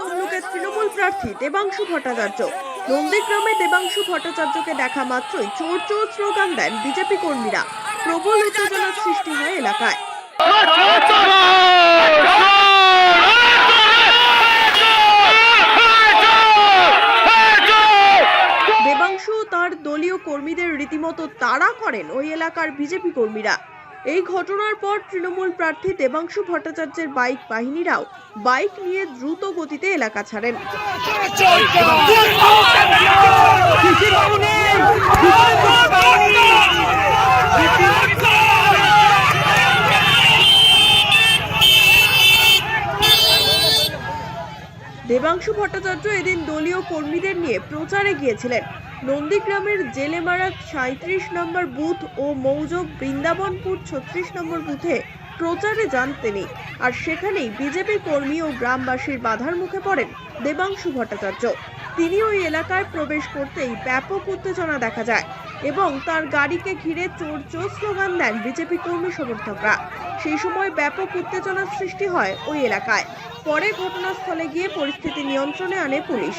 তমলুকের তৃণমূল প্রার্থী দেবাংশু ভট্টাচার্য। নন্দীগ্রামে দেবাংশু ভট্টাচার্যকে দেখা মাত্রই চোর চোর স্লোগান দেন বিজেপি কর্মীরা। প্রবল উত্তেজনার সৃষ্টি হয় এলাকায়। দেবাংশু তার দলীয় কর্মীদের রীতিমতো তাড়া করেন ওই এলাকার বিজেপি কর্মীরা। এই ঘটনার পর তৃণমূল প্রার্থী দেবাংশু ভট্টাচার্যের বাইক বাহিনীরাও বাইক নিয়ে দ্রুত গতিতে এলাকা ছাড়েন। দেবাংশু ভট্টাচার্য এদিন দলীয় কর্মীদের নিয়ে প্রচারে গিয়েছিলেন। নন্দীগ্রামের জেলেমারা সাঁত্রিশ নম্বর বুথ ও মৌজক বৃন্দাবনপুর ছত্রিশ নম্বর বুথে প্রচারে যান তিনি। আর সেখানেই বিজেপি কর্মী ও গ্রামবাসীর বাধার মুখে পড়েন দেবাংশু ভট্টাচার্য। তিনি ওই এলাকায় প্রবেশ করতেই ব্যাপক উত্তেজনা দেখা যায় এবং তার গাড়িকে ঘিরে চোর চোর স্লোগান দেন বিজেপি কর্মী সমর্থকরা। সেই সময় ব্যাপক উত্তেজনার সৃষ্টি হয় ওই এলাকায়। পরে ঘটনাস্থলে গিয়ে পরিস্থিতি নিয়ন্ত্রণে আনে পুলিশ।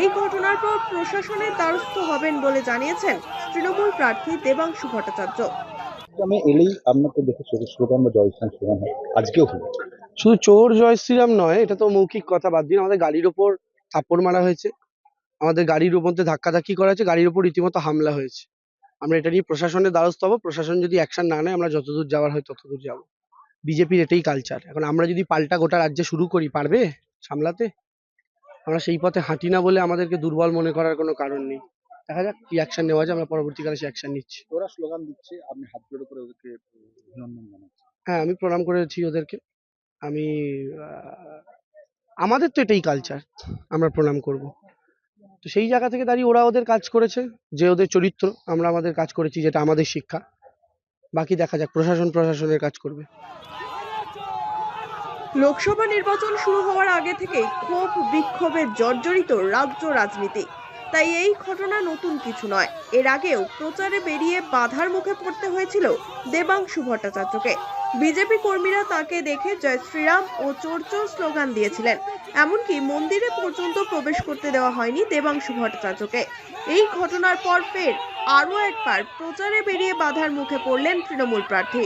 এই ঘটনার পর প্রশাসনের দ্বারস্থ হবেন বলে জানিয়েছেন তৃণমূল প্রার্থী দেবাংশু ভট্টাচার্য। আমি এলেই আপনাকে দেখে চোখের স্লোগান বা জয়স্থান স্লোগান হয় আজকেও হলো শুধু চোর জয় শ্রীরাম নয় এটা তো মৌখিক কথা বাদ দিন আমাদের গাড়ির ওপর থাপ্পড় মারা হয়েছে। আমাদের গাড়ির মধ্যে ধাক্কাধাক্কি করা হয়েছে গাড়ির ওপর রীতিমতো হামলা হয়েছে। আমরা এটা নিয়ে প্রশাসনের দ্বারস্থ হব। প্রশাসন যদি অ্যাকশন না নেয় আমরা যতদূর যাওয়ার হয় ততদূর যাব। বিজেপির এটাই কালচার এখন আমরা যদি পাল্টা গোটা রাজ্যে শুরু করি পারবে সামলাতে? আমরা সেই পথে হাঁটি না বলে আমাদেরকে দুর্বল মনে করার কোনো কারণ নেই। দেখা যাক কি অ্যাকশন নেওয়া যায় আমরা পরবর্তীকালে সেই অ্যাকশন নিচ্ছি। ওরা স্লোগান দিচ্ছে আপনি হাত জোড়ো করে ওদেরকে অভিনন্দন জানাচ্ছেন হ্যাঁ আমি প্রণাম করেছি ওদেরকে। আমি আমাদের তো এটাই কালচার আমরা প্রণাম করব। তো সেই জায়গা থেকে দাঁড়িয়ে ওরা ওদের কাজ করেছে যে ওদের চরিত্র আমরা আমাদের কাজ করেছি যেটা আমাদের শিক্ষা। বাকি দেখা যাক প্রশাসন প্রশাসনের কাজ করবে। লোকসভা নির্বাচন শুরু হওয়ার আগে থেকেই ক্ষোভ, বিক্ষোভে জর্জরিত রাজ্য রাজনীতি। তাই এই ঘটনা নতুন কিছু নয়। এর আগেও প্রচারে বেরিয়ে বাধার মুখে পড়তে হয়েছিল দেবাংশু ভট্টাচার্যকে। বিজেপি কর্মীরা তাকে দেখে জয় শ্রীরাম ও চোর চোর স্লোগান দিয়েছিলেন। এমনকি মন্দিরে পর্যন্ত প্রবেশ করতে দেওয়া হয়নি দেবাংশু ভট্টাচার্যকে। এই ঘটনার পর ফের আরও একবার প্রচারে বেরিয়ে বাধার মুখে পড়লেন তৃণমূল প্রার্থী।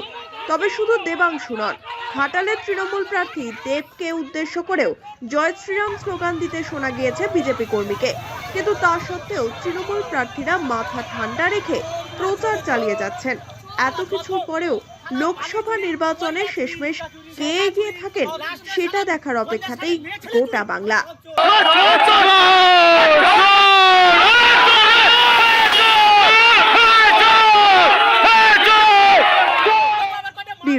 তবে শুধু দেবাংশু নন, ঘাটালের তৃণমূল প্রার্থী দেবকে উদ্দেশ্য করেও জয় শ্রীরাম স্লোগান দিতে শোনা গিয়েছে বিজেপি কর্মীকে। কিন্তু তা সত্ত্বেও তৃণমূল প্রার্থীরা মাথা ঠান্ডা রেখে প্রচার চালিয়ে যাচ্ছেন। এত কিছুর পরেও লোকসভা নির্বাচনে শেষমেশ কে এগিয়ে থাকেন সেটা দেখার অপেক্ষাতেই গোটা Bangla.